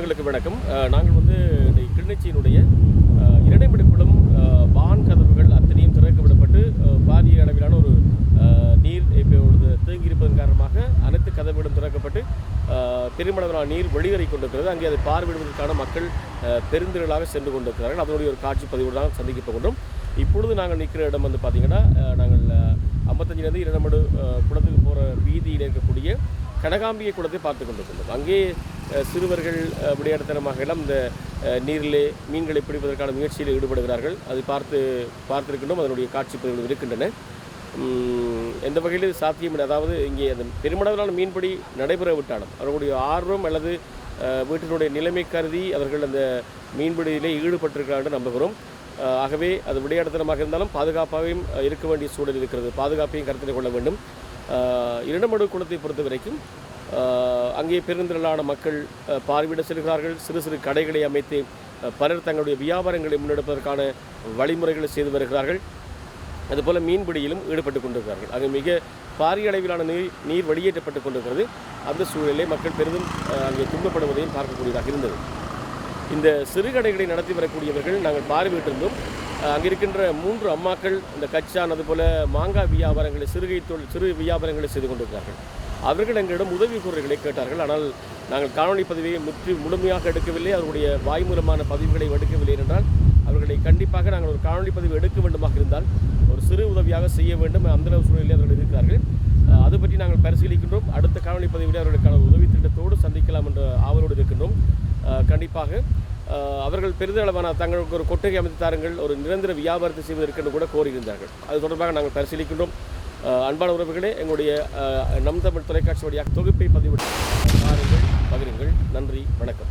உங்களுக்கு வணக்கம். நாங்கள் வந்து இந்த கிளிநொச்சியினுடைய அஹ், வான் கதவுகள் அத்தனையும் திறக்க விடப்பட்டு பாரிய அளவிலான ஒரு நீர் இப்பொழுது தேங்கியிருப்பதன் காரணமாக அனைத்து கதவுகளும் திறக்கப்பட்டு பெருமளவிலான நீர் வெளியேறி கொண்டிருக்கிறது. அங்கே அதை பார்வையிடுவதற்கான மக்கள் பெருந்திரளாக சென்று கொண்டிருக்கிறார்கள். அதனுடைய ஒரு காட்சி பதிவு தான் சந்திக்க போகின்றோம். இப்பொழுது நாங்கள் நிற்கிற இடம் வந்து பார்த்திங்கன்னா நாங்கள் ஐம்பத்தஞ்சிலேருந்து இரண்டமடு குளத்துக்கு போகிற வீதியில் இருக்கக்கூடிய கனகாம்பிகை குளத்தை பார்த்து கொண்டிருக்கின்றோம். அங்கே சிறுவர்கள் விளையாட்டுத்தனமாக எல்லாம் இந்த நீரிலே மீன்களை பிடிப்பதற்கான முயற்சியில் ஈடுபடுகிறார்கள். அதை பார்த்து பார்த்துருக்கின்றோம் அதனுடைய காட்சி பதிவுகள் இருக்கின்றன. எந்த வகையில் இது சாத்தியம் அதாவது இங்கே அந்த பெருமளவிலான மீன்பிடி நடைபெற விட்டாலும் அவர்களுடைய ஆர்வம் அல்லது வீட்டினுடைய நிலைமை கருதி அவர்கள் அந்த மீன்பிடியிலே ஈடுபட்டிருக்கிறார்கள் என்று நம்புகிறோம். ஆகவே அது விளையாட்டுத்தனமாக இருந்தாலும் பாதுகாப்பாகவும் இருக்க வேண்டிய சூழல் இருக்கிறது. பாதுகாப்பையும் கருத்தில் கொள்ள வேண்டும். அஹ், இரண்டமடு குளத்தை பொறுத்த வரைக்கும் அங்கே பெருந்திரளான மக்கள் பார்வையிட செல்கிறார்கள். சிறு சிறு கடைகளை அமைத்து பலர் தங்களுடைய வியாபாரங்களை முன்னெடுப்பதற்கான வழிமுறைகளை செய்து வருகிறார்கள். அதுபோல் மீன்பிடியிலும் ஈடுபட்டு கொண்டிருக்கிறார்கள். அங்கு மிக பாரிய அளவிலான நீர் நீர் வெளியேற்றப்பட்டு கொண்டிருக்கிறது. அந்த சூழலிலே மக்கள் பெரிதும் அங்கே துன்பப்படுவதையும் பார்க்கக்கூடியதாக இருந்தது. இந்த சிறு கடைகளை நடத்தி வரக்கூடியவர்கள் நாங்கள் பார்வையிட்டிருந்தோம். அங்கே இருக்கின்ற மூன்று அம்மாக்கள் இந்த கச்சான் அதுபோல் மாங்காய் வியாபாரங்களை சிறுகை தொழில் சிறு வியாபாரங்களை செய்து கொண்டிருக்கிறார்கள். அவர்கள் எங்களிடம் உதவி கூறுகளை கேட்டார்கள். ஆனால் நாங்கள் காணொளி பதிவை முற்றி முழுமையாக எடுக்கவில்லை. அவருடைய வாய் மூலமான பதிவுகளை எடுக்கவில்லை என்றால் அவர்களை கண்டிப்பாக நாங்கள் ஒரு காணொலி பதிவு எடுக்க வேண்டுமாக இருந்தால் ஒரு சிறு உதவியாக செய்ய வேண்டும். அந்த சூழ்நிலையில் அவர்கள் இருக்கிறார்கள். அது பற்றி நாங்கள் பரிசீலிக்கின்றோம். அடுத்த காணொலி பதிவில் அவர்களுக்கான உதவி திட்டத்தோடு சந்திக்கலாம் என்ற ஆவலோடு இருக்கின்றோம். கண்டிப்பாக அவர்கள் பெரிதளவான தங்களுக்கு ஒரு கொட்டகை அமைத்து தாருங்கள். ஒரு நிரந்தர வியாபாரத்தை செய்வதற்கு கூட கோரியிருந்தார்கள். அது தொடர்பாக நாங்கள் பரிசீலிக்கின்றோம். அன்பான உறவுகளே எங்களுடைய நம் தமிழ் தொலைக்காட்சி வழியாக தொகுப்பை பதிவிட்டு பாருங்கள் பகிருங்கள். நன்றி வணக்கம்.